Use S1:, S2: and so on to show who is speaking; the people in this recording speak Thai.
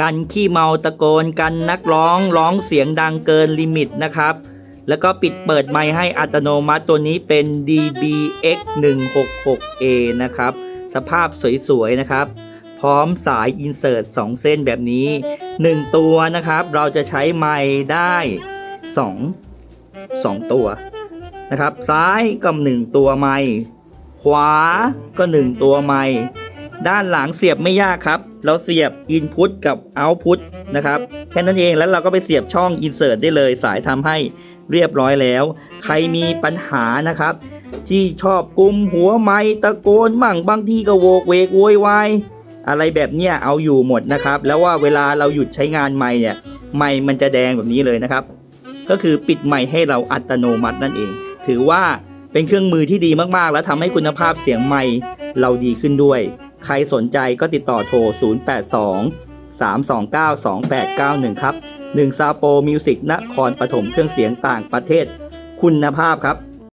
S1: กันขี้เมาตะโกนกันนักร้องร้องเสียงดังเกินลิมิตนะครับ แล้วก็ปิดเปิดไมค์ให้อัตโนมัติตัวนี้เป็น DBX 166A นะครับ สภาพสวยๆนะครับ พร้อมสายอินเสิร์ต2เส้นแบบนี้ 1 ตัวนะครับ เราจะใช้ไมค์ได้ 2 2 ตัวนะครับ ซ้ายก็1ตัวไมค์ขวาก็ 1 ตัวไมค์ ด้านหลังเสียบไม่ยากครับ เราเสียบ Input กับ Output นะครับ แค่นั้นเองแล้วเราก็ไปเสียบช่อง Insert ได้เลย สายทำให้เรียบร้อยแล้ว ใครมีปัญหานะครับ ที่ชอบกุมหัวไม้ตะโกนมั่งบางทีก็โวกเวกโวยวายอะไรแบบเนี้ยเอาอยู่หมดนะครับ แล้วว่าเวลาเราหยุดใช้งานไม้เนี่ยไม้มันจะแดงแบบนี้เลยนะครับ ก็คือปิดไมค์ให้เราอัตโนมัตินั่นเอง ถือว่าเป็นเครื่องมือที่ดีมากๆ และทำให้คุณภาพเสียงไมค์เราดีขึ้นด้วย ใครสนใจก็ติดต่อโทร 082 329 2891 ครับ1ซาโปมิวสิกนครปฐมเครื่องเสียงต่างประเทศคุณภาพครับ